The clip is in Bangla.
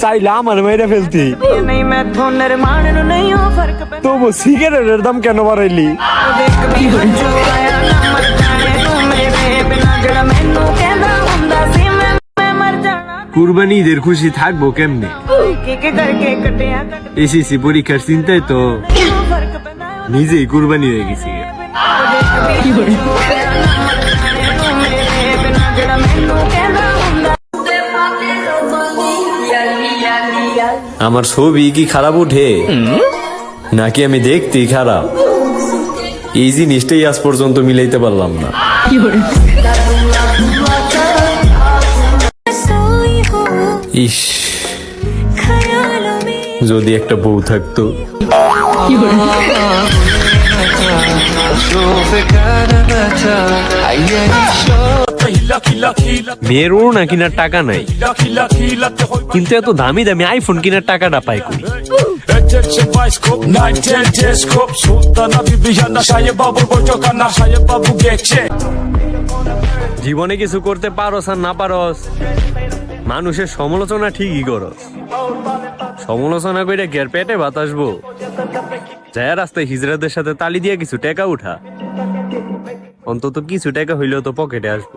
চাইলে আমার মেয়েরা ফেলতি তবু সিগারেটের দাম কেন বাড়াইলি কুরবানি খুশি থাকব কেমনে এসেছি পরীক্ষার চিন্তায় তো নিজেই কুরবানি হয়ে গেছি আমার ছবি কি খারাপ উঠে? নাকি আমি দেখতে খারাপ? এই জিনিসটাই আজ পর্যন্ত মিলাইতে পারলাম না। ইস যদি একটা বউ থাকতো। মেয়ের না কিনার টাকা নাই? কিন্তু এত দামি দামি আইফোন কিনার টাকাটা পাই কই? Attention Vice Corp, 910 Telescope Sultan Bibiana Shaya Babu Bojokana Shaya Babu Geche জীবনে কিছু করতে পারস আর না পারস মানুষের সমালোচনা ঠিকই করস। সমালোচনা করে গের পেটে বাতাসবো যায় রাস্তায় হিজরাদের সাথে তালি দিয়ে কিছু টাকা উঠা। অন্তত কিছু টাকা হইলেও তো পকেটে আসব।